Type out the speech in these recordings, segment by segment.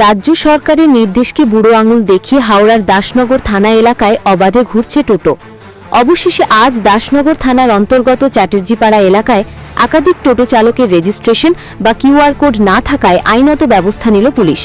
রাজ্য সরকারের নির্দেশকে বুড়ো আঙুল দেখিয়ে হাওড়ার দাসনগর থানা এলাকায় অবাধে ঘুরছে টোটো। অবশেষে আজ দাসনগর থানার অন্তর্গত চ্যাটার্জিপাড়া এলাকায় একাধিক টোটো চালকের রেজিস্ট্রেশন বা কিউআর কোড না থাকায় আইনত ব্যবস্থা নিল পুলিশ।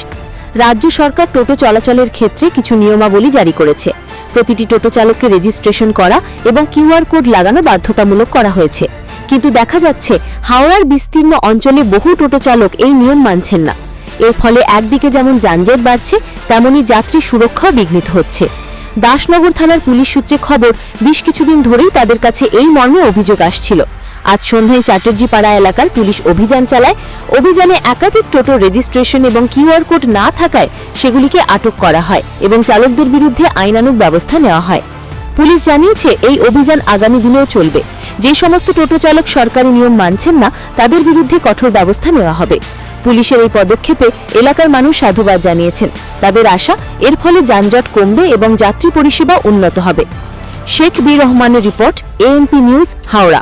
রাজ্য সরকার টোটো চলাচলের ক্ষেত্রে কিছু নিয়মাবলী জারি করেছে। প্রতিটি টোটো চালককে রেজিস্ট্রেশন করা এবং কিউআর কোড লাগানো বাধ্যতামূলক করা হয়েছে। কিন্তু দেখা যাচ্ছে, হাওড়ার বিস্তীর্ণ অঞ্চলে বহু টোটো চালক এই নিয়ম মানছেন না। এর ফলে একদিকে যেমন যানজট বাড়ছে, তেমনি যাত্রী সুরক্ষাও বিঘ্নিত হচ্ছে। দাসনগর থানার পুলিশ সূত্রে খবর, বেশ কিছুদিন ধরেই তাদের কাছে এই মর্মে অভিযোগ আসছিল। আজ সন্ধ্যায় চ্যাটার্জি পাড়া এলাকার পুলিশ অভিযান চালায়। অভিযানে একাধিক টোটো রেজিস্ট্রেশন এবং কিউআর কোড না থাকায় সেগুলিকে আটক করা হয় এবং চালকদের বিরুদ্ধে আইনানুগ ব্যবস্থা নেওয়া হয়। পুলিশ জানিয়েছে, এই অভিযান আগামী দিনেও চলবে। যে সমস্ত টোটো চালক সরকারি নিয়ম মানছেন না, তাদের বিরুদ্ধে কঠোর ব্যবস্থা নেওয়া হবে। পুলিশের এই পদক্ষেপে এলাকার মানুষ সাধুবাদ জানিয়েছেন। তাদের আশা, এর ফলে যানজট কমবে এবং যাত্রী পরিষেবা উন্নত হবে। শেখ বীর রহমানের রিপোর্ট এএনপি নিউজ হাওড়া।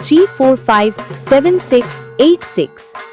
345 7686.